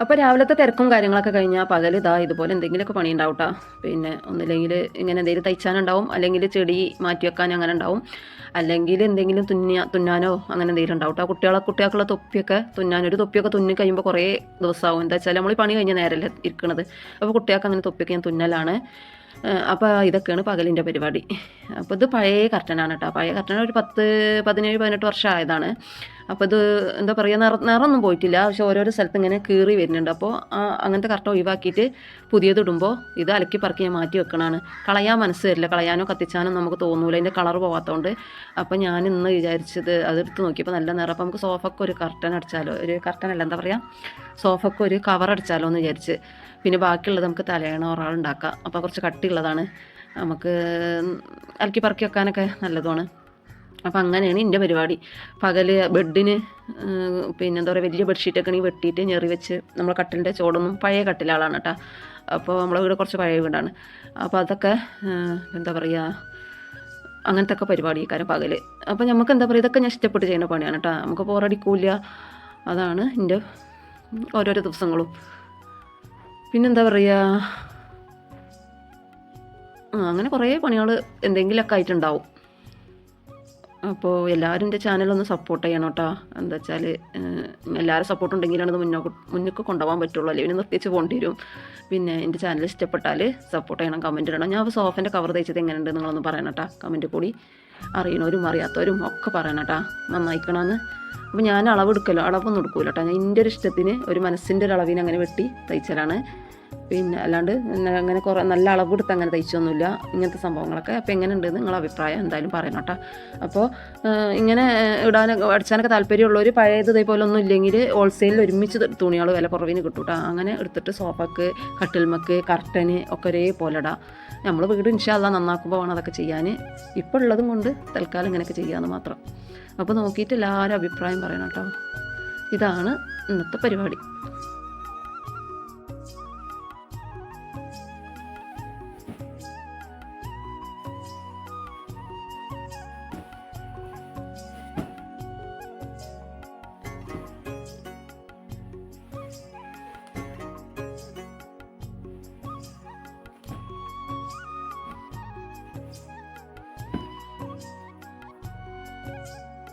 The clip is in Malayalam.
അപ്പോൾ രാവിലത്തെ തിരക്കും കാര്യങ്ങളൊക്കെ കഴിഞ്ഞാൽ പകൽ ഇതാ ഇതുപോലെ എന്തെങ്കിലുമൊക്കെ പണി ഉണ്ടാവും പിന്നെ ഒന്നില്ലെങ്കിൽ ഇങ്ങനെ എന്തെങ്കിലും തയ്ച്ചാനുണ്ടാവും അല്ലെങ്കിൽ ചെടി മാറ്റി വെക്കാൻ അങ്ങനെ ഉണ്ടാവും അല്ലെങ്കിൽ എന്തെങ്കിലും തുന്നിയ തുന്നാനോ അങ്ങനെ എന്തെങ്കിലും ഉണ്ടാവും കേട്ടോ കുട്ടികളെ കുട്ടികൾക്കുള്ള തൊപ്പിയൊക്കെ തുന്നാൻ ഒരു തൊപ്പിയൊക്കെ തുന്നി കഴിയുമ്പോൾ കുറേ ദിവസമാവും എന്താ വെച്ചാൽ നമ്മൾ പണി കഴിഞ്ഞ നേരമല്ലേ ഇരിക്കണത്. അപ്പോൾ കുട്ടികൾക്ക് അങ്ങനെ തൊപ്പിയൊക്കെ ഞാൻ തുന്നലാണ്. അപ്പോൾ ഇതൊക്കെയാണ് പകലിന്റെ പരിപാടി. അപ്പോൾ ഇത് പഴയ കർട്ടനാണ് കേട്ടോ പഴയ കർട്ടൻ ഒരു പത്ത് പതിനേഴ് പതിനെട്ട് വർഷം ആയതാണ്. അപ്പോൾ ഇത് എന്താ പറയുക നിറ നിറമൊന്നും പോയിട്ടില്ല. പക്ഷെ ഓരോരോ സ്ഥലത്ത് ഇങ്ങനെ കീറി വരുന്നുണ്ട്. അപ്പോൾ അങ്ങനത്തെ കറക്റ്റ് ഒഴിവാക്കിയിട്ട് പുതിയത് ഇടുമ്പോൾ ഇത് അലക്കി പറക്കി ഞാൻ മാറ്റി വെക്കണതാണ് കളയാൻ മനസ്സ് വരില്ല. കളയാനോ കത്തിച്ചാനോ നമുക്ക് തോന്നൂല. അതിന്റെ കളർ പോകാത്തതുകൊണ്ട് അപ്പോൾ ഞാൻ ഇന്ന് വിചാരിച്ചത് അതെടുത്ത് നോക്കിയപ്പോൾ നല്ല നിറം. അപ്പോൾ നമുക്ക് സോഫക്ക് ഒരു കർട്ടൻ അടിച്ചാലോ ഒരു കർട്ടൻ അല്ല എന്താ പറയുക സോഫക്ക് ഒരു കവർ അടിച്ചാലോ എന്ന് വിചാരിച്ച്. പിന്നെ ബാക്കിയുള്ളത് നമുക്ക് തലയണ ഒരാളുണ്ടാക്കാം. അപ്പോൾ കുറച്ച് കട്ടിയുള്ളതാണ്. നമുക്ക് അലക്കി പറക്കി വെക്കാനൊക്കെ നല്ലതാണ് അപ്പം അങ്ങനെയാണ് എന്റെ പരിപാടി. പകൽ ബെഡിന് പിന്നെ എന്താ പറയുക വലിയ ബെഡ്ഷീറ്റൊക്കെ ഈ വെട്ടിയിട്ട് ഞെറി വെച്ച് നമ്മൾ കട്ടിലിന്റെ ചോടൊന്നും പഴയ കട്ടിലാളാണ് കേട്ടോ അപ്പോൾ നമ്മളെ വീട് കുറച്ച് പഴയ വീടാണ്. അപ്പോൾ അതൊക്കെ എന്താ പറയുക അങ്ങനത്തെ ഒക്കെ പരിപാടി പകൽ അപ്പോൾ നമുക്ക് എന്താ പറയുക ഇതൊക്കെ ഞാൻ ഇഷ്ടപ്പെട്ട് ചെയ്യുന്ന പണിയാണ് കേട്ടോ നമുക്ക് ബോറടിക്കൂല അതാണ് എന്റെ ഓരോരോ ദിവസങ്ങളും. പിന്നെന്താ പറയുക അങ്ങനെ കുറേ പണികൾ എന്തെങ്കിലുമൊക്കെ ആയിട്ടുണ്ടാവും. അപ്പോൾ എല്ലാവരും എന്റെ ചാനലൊന്ന് സപ്പോർട്ട് ചെയ്യണം കേട്ടോ എന്താ വെച്ചാൽ എല്ലാവരും സപ്പോർട്ട് ഉണ്ടെങ്കിലാണ് ഇത് മുന്നോട്ട് മുന്നോട്ട് കൊണ്ടുപോകാൻ പറ്റുള്ളൂ. അല്ലെങ്കിൽ പിന്നെ നിർത്തിച്ച് പോകേണ്ടി വരും. പിന്നെ എന്റെ ചാനൽ ഇഷ്ടപ്പെട്ടാൽ സപ്പോർട്ട് ചെയ്യണം കമന്റ് ഇടണം. ഞാൻ സോഫന്റെ കവർ തയ്ച്ചത് എങ്ങനെയുണ്ട് നിങ്ങളൊന്ന് പറയണം കേട്ടോ കമന്റ് കൂടി അറിയണവരും അറിയാത്തവരും ഒക്കെ പറയണം കേട്ടോ നന്നായിക്കണമെന്ന് അപ്പോൾ ഞാൻ അളവ് അളവെടുക്കലോ അളവൊന്നും എടുക്കൂല കേട്ടോ ഞാൻ എന്റെ ഒരു ഇഷ്ടത്തിന് ഒരു മനസ്സിന്റെ ഒരു അളവിന് അങ്ങനെ വെട്ടി തയ്ച്ചലാണ് പിന്നെ അല്ലാണ്ട് അങ്ങനെ കുറേ നല്ല അളവ് അളവെടുത്ത് അങ്ങനെ തയ്ച്ചൊന്നുമില്ല. ഇങ്ങനത്തെ സംഭവങ്ങളൊക്കെ. അപ്പോൾ എങ്ങനെ എങ്ങനെയുണ്ട് നിങ്ങളെ അഭിപ്രായം എന്തായാലും പറയണം കേട്ടോ. അപ്പോൾ ഇങ്ങനെ ഇടാനൊക്കെ അടിച്ചാനൊക്കെ താല്പര്യമുള്ളവർ പഴയത് ഇതേപോലെ ഒന്നും ഇല്ലെങ്കിൽ ഹോൾസെയിലിൽ ഒരുമിച്ച് തുണികൾ വില കുറവിന് കിട്ടും കേട്ടോ. അങ്ങനെ എടുത്തിട്ട് സോഫക്ക് കട്ടിൽമക്ക് കർട്ടന് ഒക്കെ ഒരേപോലെ ഇടാം. നമ്മൾ വീട് ഇൻഷാല്ല നന്നാക്കുമ്പോൾ വേണം അതൊക്കെ ചെയ്യാൻ ഇപ്പോൾ ഉള്ളതും കൊണ്ട് തൽക്കാലം ഇങ്ങനെയൊക്കെ ചെയ്യാമെന്ന് മാത്രം. അപ്പോൾ നോക്കിയിട്ട് എല്ലാവരും അഭിപ്രായം പറയണം കേട്ടോ. ഇതാണ് ഇന്നത്തെ പരിപാടി.